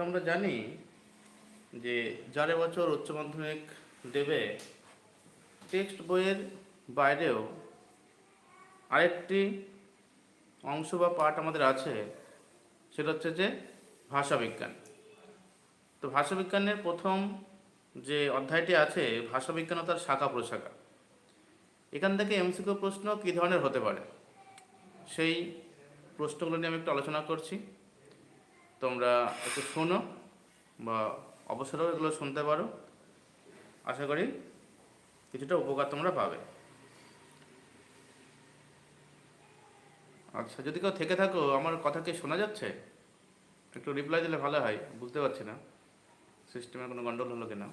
আমরা জানি যে যার বছর উচ্চ মাধ্যমিক দেবে, টেক্সট বইয়ের বাইরেও আরেকটি অংশ বা পার্ট আমাদের আছে, সেটা হচ্ছে যে ভাষাবিজ্ঞান। তো ভাষাবিজ্ঞানের প্রথম যে অধ্যায়টি আছে, ভাষাবিজ্ঞান ও তার শাখা প্রশাখা। এখান থেকে এমসিকিউ প্রশ্ন কী ধরনের হতে পারে? সেই প্রশ্নগুলো নিয়ে আমি একটু আলোচনা করছি। তোমরা একটু শোনো বা অবসরেও এগুলো শুনতে পারো। আশা করি কিছুটা উপকার তোমরা পাবে। আচ্ছা যদি কেউ থেকে থাকো, আমার কথা কি শোনা যাচ্ছে? একটু রিপ্লাই দিলে ভালো হয়, বুঝতে পারছি না। সিস্টেমের কোনো গন্ডগোল হলো কিনা?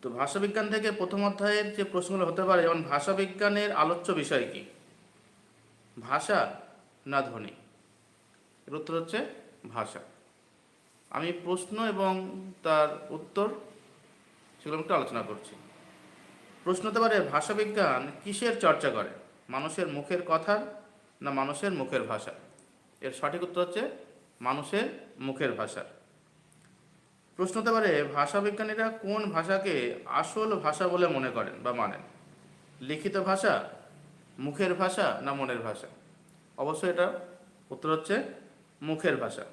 তো ভাষাবিজ্ঞান থেকে প্রথম অধ্যায়ের যে প্রশ্নগুলো হতে পারে, যেমন ভাষাবিজ্ঞানের আলোচ্য বিষয় কি? ভাষা না ধ্বনি। এর উত্তর হচ্ছে ভাষা। আমি প্রশ্ন এবং তার উত্তর সেগুলো একটু আলোচনা করছি। প্রশ্ন হতে পারে, ভাষাবিজ্ঞান কিসের চর্চা করে? মানুষের মুখের কথার না মানুষের মুখের ভাষা? এর সঠিক উত্তর হচ্ছে মানুষের মুখের ভাষা। প্রশ্ন হতে পারে, ভাষাবিজ্ঞানীরা কোন ভাষাকে আসল ভাষা বলে মনে করেন বা মানেন? লিখিত ভাষা মুখের ভাষা না মনের ভাষা? অবশ্যই এটা উত্তর হচ্ছে মুখের ভাষা।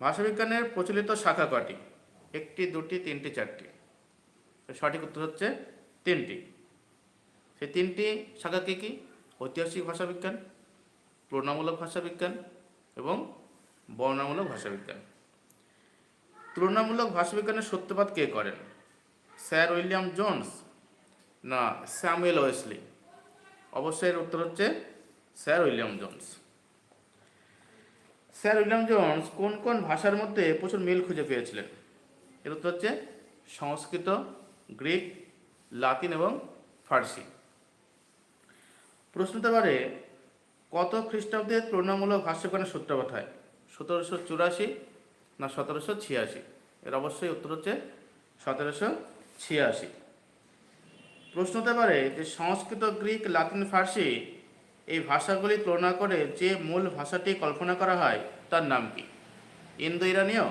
ভাষাবিজ্ঞানের প্রচলিত শাখা কটি একটি, দুটি, তিনটি, চারটি। সঠিক উত্তর হচ্ছে তিনটি। সেই তিনটি শাখা কী কী? ঐতিহাসিক ভাষাবিজ্ঞান, তুলনামূলক ভাষাবিজ্ঞান এবং বর্ণামূলক ভাষাবিজ্ঞান। তুলনামূলক ভাষাবিজ্ঞানের সত্যবাদ কে করেন? স্যার উইলিয়াম জোনস না স্যামুয়েল ওয়েসলি? অবশ্যই এর উত্তর হচ্ছে sir William Jones. Sir William Jones কোন কোন ভাষার মধ্যে প্রচুর মিল খুঁজে পেয়েছিলেন? এর উত্তর হচ্ছে সংস্কৃত, গ্রিক, লাতিন এবং ফার্সি। প্রশ্ন হতে পারে কত খ্রিস্টাব্দে তুলনামূলক ভাষ্যজ্ঞানের সূত্রপাত হয় সতেরোশো চুরাশি না সতেরোশো ছিয়াশি? এর অবশ্যই উত্তর হচ্ছে সতেরোশো ছিয়াশি। প্রশ্ন হতে পারে যে সংস্কৃত, গ্রিক, লাতিন, ফার্সি এই ভাষাগুলি তুলনা করে যে মূল ভাষাটি কল্পনা করা হয় তার নাম কি? ইন্দো ইরানীয়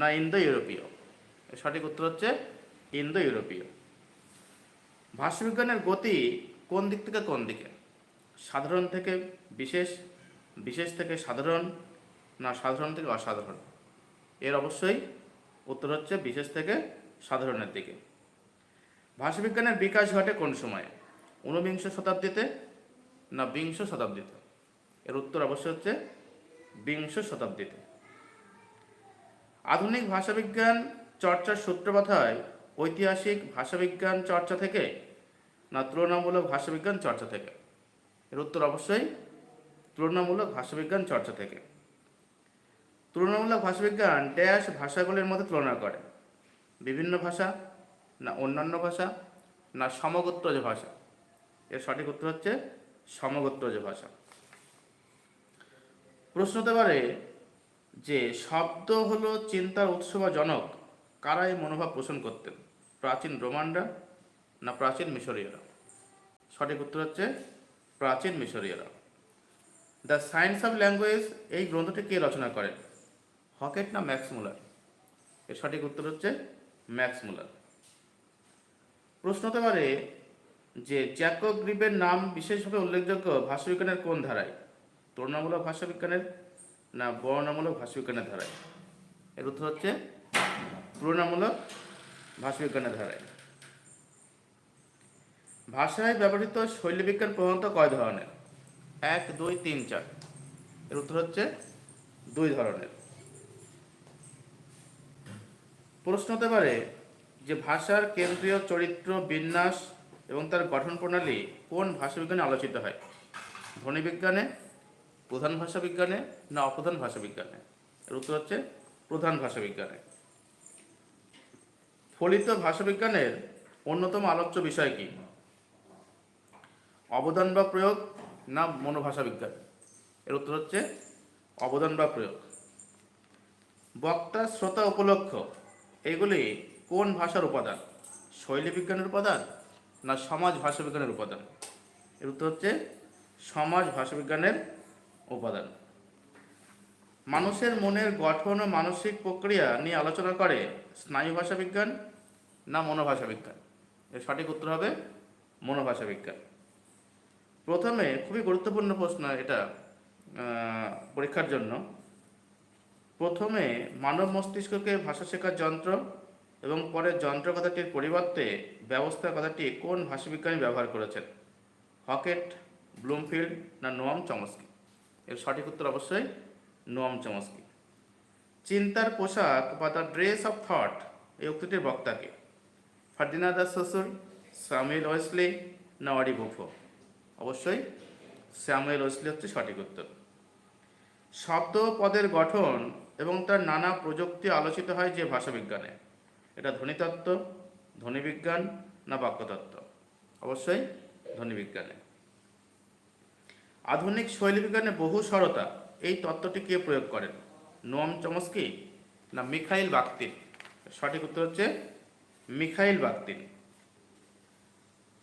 না ইন্দো ইউরোপীয় সঠিক উত্তর হচ্ছে ইন্দো ইউরোপীয় ভাষাবিজ্ঞানের গতি কোন দিক থেকে কোন দিকে? সাধারণ থেকে বিশেষ বিশেষ থেকে সাধারণ না সাধারণ থেকে অসাধারণ? এর অবশ্যই উত্তর হচ্ছে বিশেষ থেকে সাধারণের দিকে। ভাষাবিজ্ঞানের বিকাশ ঘটে কোন সময়ে? ঊনবিংশ শতাব্দীতে না বিংশ শতাব্দীতে? এর উত্তর অবশ্যই হচ্ছে বিংশ শতাব্দীতে। আধুনিক ভাষাবিজ্ঞান চর্চার সূত্রপাত হয় ঐতিহাসিক ভাষাবিজ্ঞান চর্চা থেকে না তুলনামূলক ভাষাবিজ্ঞান চর্চা থেকে? এর উত্তর অবশ্যই তুলনামূলক ভাষাবিজ্ঞান চর্চা থেকে। তুলনামূলক ভাষাবিজ্ঞান ড্যাশ ভাষাগুলির মধ্যে তুলনা করে। বিভিন্ন ভাষা না অন্যান্য ভাষা, না সমগোত্রজ ভাষা। এর সঠিক উত্তর হচ্ছে সমগোত্রজ ভাষা। প্রশ্ন হতে পারে যে শব্দ হলো চিন্তার উৎস বা জনক কারা এই মনোভাব পোষণ করতেন? প্রাচীন রোমানরা না প্রাচীন মিশরীয়রা? সঠিক উত্তর হচ্ছে প্রাচীন মিশরীয়রা। দ্য সায়েন্স অফ ল্যাঙ্গুয়েজ এই গ্রন্থটি কে রচনা করেন? হকেট না ম্যাক্স মুলার? এর সঠিক উত্তর হচ্ছে ম্যাক্স মুলার। প্রশ্ন হতে পারে যে জ্যাকব গ্রিবের নাম বিশেষভাবে উল্লেখযোগ্য ভাষাবিজ্ঞানের কোন ধারায়? তুলনামূলক ভাষাবিজ্ঞানের না বর্ণামূলক ভাষাবিজ্ঞানের ধারায়? এর উত্তর হচ্ছে তুলনামূলক ভাষাবিজ্ঞানের ধারায়। ভাষায় ব্যবহৃত শৈলীবিজ্ঞান প্রধানত কয় ধরনের? এক, দুই, তিন, চার। এর উত্তর হচ্ছে দুই ধরনের। প্রশ্ন হতে পারে যে ভাষার কেন্দ্রীয় চরিত্র বিন্যাস এবং তার গঠন প্রণালী কোন ভাষাবিজ্ঞানে আলোচিত হয়? ধ্বনিবিজ্ঞানে, প্রধান ভাষা বিজ্ঞানে না অপ্রধান ভাষা বিজ্ঞানে এর উত্তর হচ্ছে প্রধান ভাষা বিজ্ঞানে ফলিত ভাষাবিজ্ঞানের অন্যতম আলোচ্য বিষয় কি? অবদান বা প্রয়োগ না মনোভাষা বিজ্ঞান এর উত্তর হচ্ছে অবদান বা প্রয়োগ। বক্তা, শ্রোতা, উপলক্ষ, এগুলি কোন ভাষার উপাদান? শৈলী বিজ্ঞানের উপাদান না সমাজ ভাষাবিজ্ঞানের উপাদান? এর উত্তর হচ্ছে সমাজ ভাষাবিজ্ঞানের উপাদান। মানুষের মনের গঠন ও মানসিক প্রক্রিয়া নিয়ে আলোচনা করে স্নায়ু ভাষা বিজ্ঞান না মনোভাষা বিজ্ঞান? এর সঠিক উত্তর হবে মনোভাষা বিজ্ঞান। প্রথমে খুবই গুরুত্বপূর্ণ প্রশ্ন এটা পরীক্ষার জন্য। প্রথমে মানব মস্তিষ্ককে ভাষা শেখার যন্ত্র এবং পরে যন্ত্র কথাটির পরিবর্তে ব্যবস্থা কথাটি কোন ভাষাবিজ্ঞানী ব্যবহার করেছেন? হকেট, ব্লুমফিল্ড না নোয়াম চমস্কি? এর সঠিক উত্তর অবশ্যই নোয়াম চমস্কি। চিন্তার পোশাক বা দ্য ড্রেস অফ থট, এই উক্তিটির বক্তাকে ফার্দিনাদ শ্বশুর, স্যামুয়েল ওয়েসলি না অডি বুফো অবশ্যই স্যামুয়েল ওয়েসলি হচ্ছে সঠিক উত্তর। শব্দ পদের গঠন এবং তার নানা প্রযুক্তি আলোচিত হয় যে ভাষাবিজ্ঞানে। এটা ধ্বনিতত্ত্ব, ধ্বনিবিজ্ঞান না বাক্যতত্ত্ব? অবশ্যই ধ্বনিবিজ্ঞানে। আধুনিক শৈলীবিজ্ঞানে বহু সরতা, এই তত্ত্বটি কে প্রয়োগ করেন? নোয়াম চমস্কি না মিখাইল বাক্তিন সঠিক উত্তর হচ্ছে মিখাইল বাক্তিন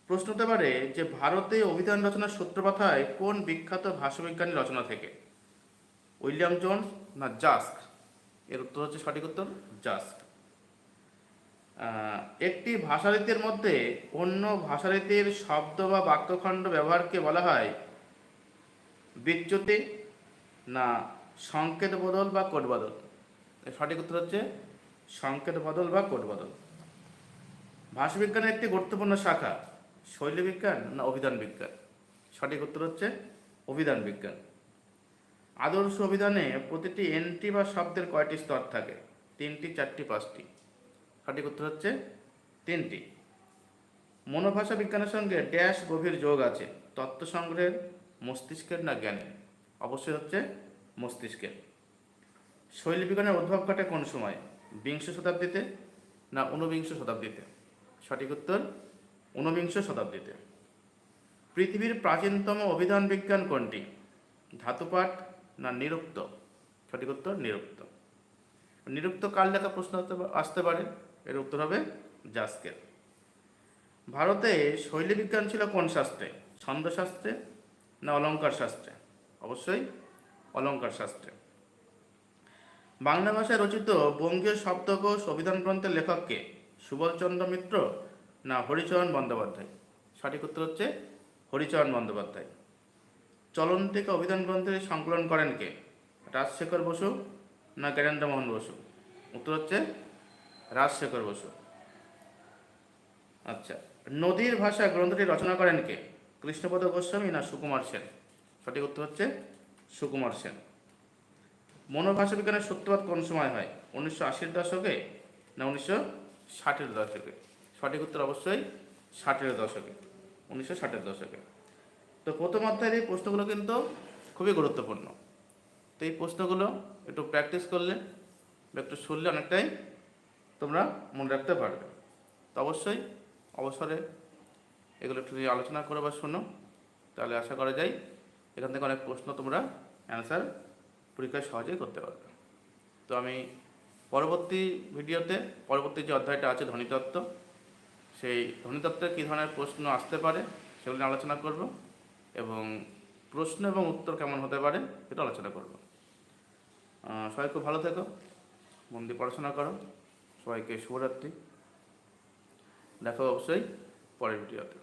প্রশ্ন হতে পারে যে ভারতে অভিধান রচনার সূত্রপাতায় কোন বিখ্যাত ভাষাবিজ্ঞানী রচনা থেকে? উইলিয়াম জোন্স না জাস্ক? এর উত্তর হচ্ছে সঠিক উত্তর, জাস্ক। একটি ভাষারীতির মধ্যে অন্য ভাষারীতির শব্দ বা বাক্যখণ্ড ব্যবহারকে বলা হয় বিচ্যুতি না সংকেত বদল বা কোড বদল। সঠিক উত্তর হচ্ছে সংকেত বদল বা কোড বদল। ভাষাবিজ্ঞানের একটি গুরুত্বপূর্ণ শাখা শৈলী বিজ্ঞান না অভিধান বিজ্ঞান? সঠিক উত্তর হচ্ছে অভিধান বিজ্ঞান। আদর্শ অভিধানে প্রতিটি এন্ট্রি বা শব্দের কয়টি স্তর থাকে? তিনটি, চারটি, পাঁচটি। সঠিক উত্তর হচ্ছে তিনটি। মনোভাষা বিজ্ঞানের সঙ্গে ড্যাশ গভীর যোগ আছে, তত্ত্ব সংগ্রহের মস্তিষ্কের না জ্ঞানের? অবশ্যই হচ্ছে মস্তিষ্কের। শৈলী বিজ্ঞানের উদ্ভব ঘটে কোন সময়? বিংশ শতাব্দীতে না ঊনবিংশ শতাব্দীতে? সঠিক উত্তর, ঊনবিংশ শতাব্দীতে। পৃথিবীর প্রাচীনতম অভিধান বিজ্ঞান কোনটি? ধাতুপাঠ না নিরুক্ত? সঠিক উত্তর, নিরুক্ত। নিরুক্ত কার লেখা প্রশ্ন আসতে পারে? এর উত্তর হবে জাস্কের ভারতে শৈলী বিজ্ঞান ছিল কোন শাস্ত্রে? ছন্দশাস্ত্রে না অলঙ্কার শাস্ত্রে অবশ্যই অলঙ্কার শাস্ত্রে বাংলা ভাষায় রচিত বঙ্গীয় শব্দকোষ অভিধান গ্রন্থের লেখককে সুবলচন্দ্র মিত্র না হরিচরণ বন্দ্যোপাধ্যায়? সঠিক উত্তর হচ্ছে হরিচরণ বন্দ্যোপাধ্যায়। চলন থেকে অভিধান গ্রন্থের সংকলন করেন কে? রাজশেখর বসু না জ্ঞানেন্দ্র মোহন বসু? উত্তর হচ্ছে রাজশেখর বসু। আচ্ছা নদীর ভাষা গ্রন্থটি রচনা করেন কে? কৃষ্ণপদ গোস্বামী না সুকুমার সেন? সঠিক উত্তর হচ্ছে সুকুমার সেন। মনোভাষা বিজ্ঞানের সূত্রপাত কোন সময় হয়? উনিশশো আশির দশকে না উনিশশো ষাটের দশকে? সঠিক উত্তর অবশ্যই ষাটের দশকে, উনিশশো ষাটের দশকে। তো প্রথম অধ্যায়ের এই প্রশ্নগুলো কিন্তু খুবই গুরুত্বপূর্ণ। তো এই প্রশ্নগুলো একটু প্র্যাকটিস করলে বা একটু শুনলে অনেকটাই তোমরা মনে রাখতে পারবে। তো অবশ্যই অবসরে এগুলো একটু আলোচনা করে বা শোনো। তাহলে আশা করা যায় এখান থেকে অনেক প্রশ্ন তোমরা অ্যান্সার পরীক্ষায় সহজেই করতে পারবে। তো আমি পরবর্তী ভিডিওতে, পরবর্তী যে অধ্যায়টা আছে ধ্বনিতত্ত্ব, সেই ধ্বনিতত্ত্বের কী ধরনের প্রশ্ন আসতে পারে সেগুলো নিয়ে আলোচনা করব এবং প্রশ্ন এবং উত্তর কেমন হতে পারে সেটা আলোচনা করব। সবাই খুব ভালো থেকো, মন দিয়ে পড়াশোনা করো। সবাইকে শুভরাত্রি। দেখা অবশ্যই পরের ভিডিওতে